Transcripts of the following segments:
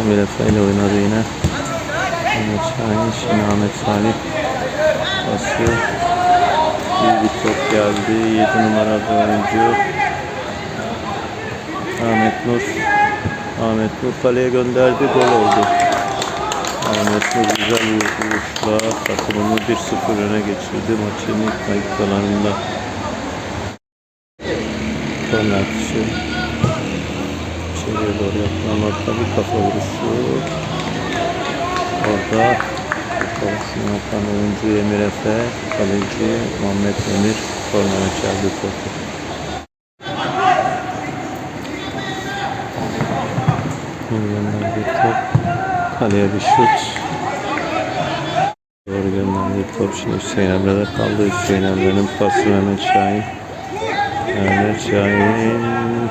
Emir Efe ile oynadı yine. Ahmet Şahin, şimdi Ahmet Salih basıyor. İyi bir top geldi. 7 numaralı oyuncu. Ahmet Nur. Ahmet Nur kaleye gönderdi. Gol oldu. Ahmet Nur güzel vuruşla takımını 1-0 öne geçirdi maçın ilk dakikalarında. Korner atışı. İçeriye doğru yapılan orta bir kafa vuruşu. Orada kafasını yapan oyuncu Emir Efe, kaleci Muhammed Emir kornere çeldi topu. Yeniden bir top. Kaleye bir şut. Doğru gönderdiği top şimdi Hüseyin Emre'de kaldı. Hüseyin Emre'nin pası Mehmet Şahin. Mehmet Şahin.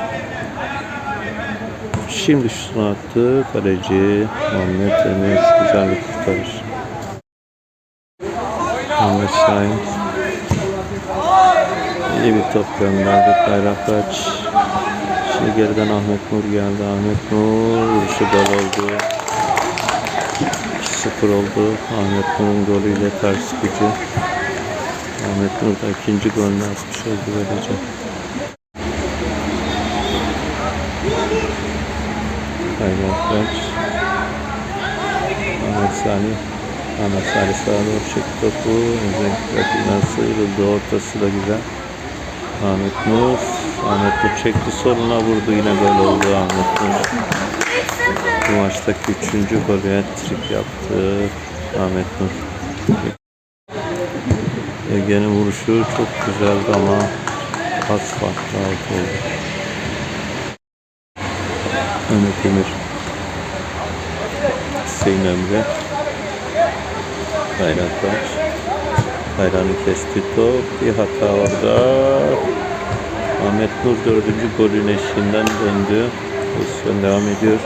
Şimdi şutunu attı. Kaleci Muhammed Emir güzel bir kurtarış. Muhammed Şahin. İyi bir top gönderdi. Bayraklaç. Şimdi geriden Ahmet Nur geldi. Ahmet Nur vuruşu gol oldu. 2-0 oldu. Ahmet Nur'un golüyle ters gücü. Ahmet Nur da ikinci golünü atmış oldu böylece. Bayraklaç. Ahmet Salih. Ahmet Salih sağa doğru çekti topu. Özellikle rakibinden sıyrıldı. Ortası da güzel. Ahmet Nur. Ahmet Nur çekti soluna vurdu. Yine gol oldu Ahmet Nur. Bu maçtaki üçüncü golü hat-trick yaptı Ahmet Nur. Ege'nin vuruşu çok güzeldi ama pas farklı alt oldu. Mehmet Emir. Hüseyin Emre. Bayraktar. Bayrağını kesti top. Bir hata orada. Ahmet Nur dördüncü golün eşiğinden döndü. Pozisyon devam ediyor.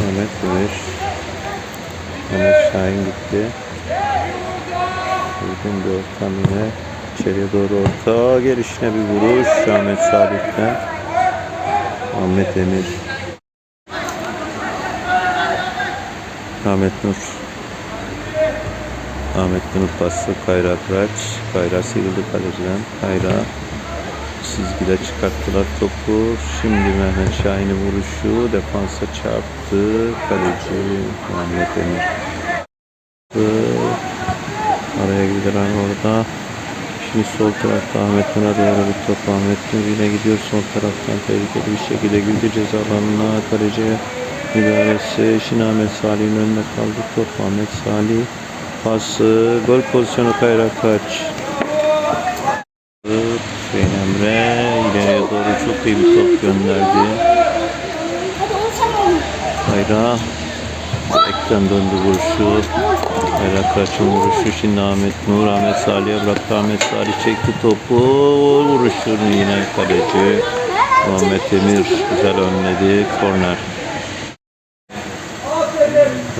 Mehmet Demir. Mehmet Şahin gitti. Uygun bir ortam yine. İçeriye doğru orta. Gelişine bir vuruş. Ahmet Salih'ten. Ahmet Demir. Ahmet Nur. Ahmet Nur pası Kayra Kıraç. Kayra sıyrıldı kaleciden. Kayra çizgide çıkarttılar topu. Şimdi Mehmet Şahin'in vuruşu defansa çarptı. Kaleci Muhammed Emir. Araya gidilen orada. Şimdi sol tarafta Ahmet Nur'a doğru bir top. Ahmet Nur yine gidiyor sol taraftan tehlikeli bir şekilde girdi ceza alanına. Kaleciye müdahalesi. Şimdi Ahmet Salih'in önünde kaldı top. Ahmet Salih pası. Gol pozisyonu Kayra Kaç. Hüseyin Emre ileriye doğru çok iyi bir top gönderdi. Kayra direkten döndü vuruşu. Kayra Kaç'ın vuruşu. Şimdi Ahmet Nur, Ahmet Salih'e bıraktı. Ahmet Salih çekti topu. Vuruşunu yine kaleci. Muhammed Emir güzel önledi. Korner.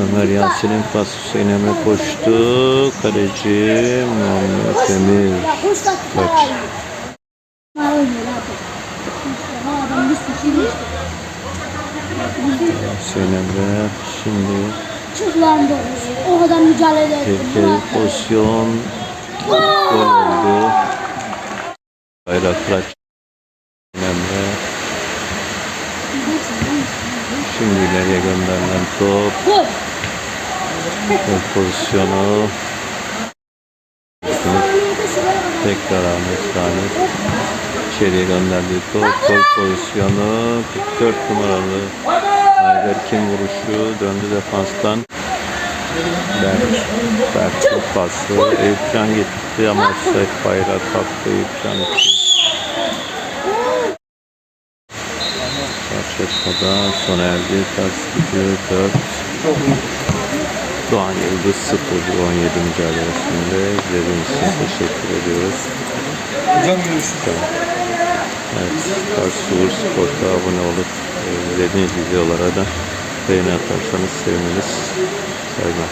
Ömer Yasin'in pas Hüseyin Emre koştu. Kaleci Muhammed Emir. Kaç. Hüseyin Emre şimdi Çıklandı. O kadar mücadele ettim. tehlikeli pozisyon. Gol oldu. Bayrak Kıraç. Hüseyin Emre. Şimdi ileriye gönderilen top. Gol. Pozisyonu. Tekrar Ahmet Salih. İçeriye gönderdiği top. Gol pozisyonu. 44 numaralı Ayberk'in vuruşu. Döndü defanstan. Berk. Berk'in pası. Eyüpcan gitti ama offside bayrağı kalktı Eyüpcan için. Karşılaşmada sona erdi. Ters gidiyor 4. Doğan Yıldız 0 17 mücadelesinde izlediğiniz için teşekkür ediyoruz. Hocam görüşürüz. Evet, Karsur Sport'a abone olup e, izlediğiniz videolara da beğeni atarsanız seviniriz. видно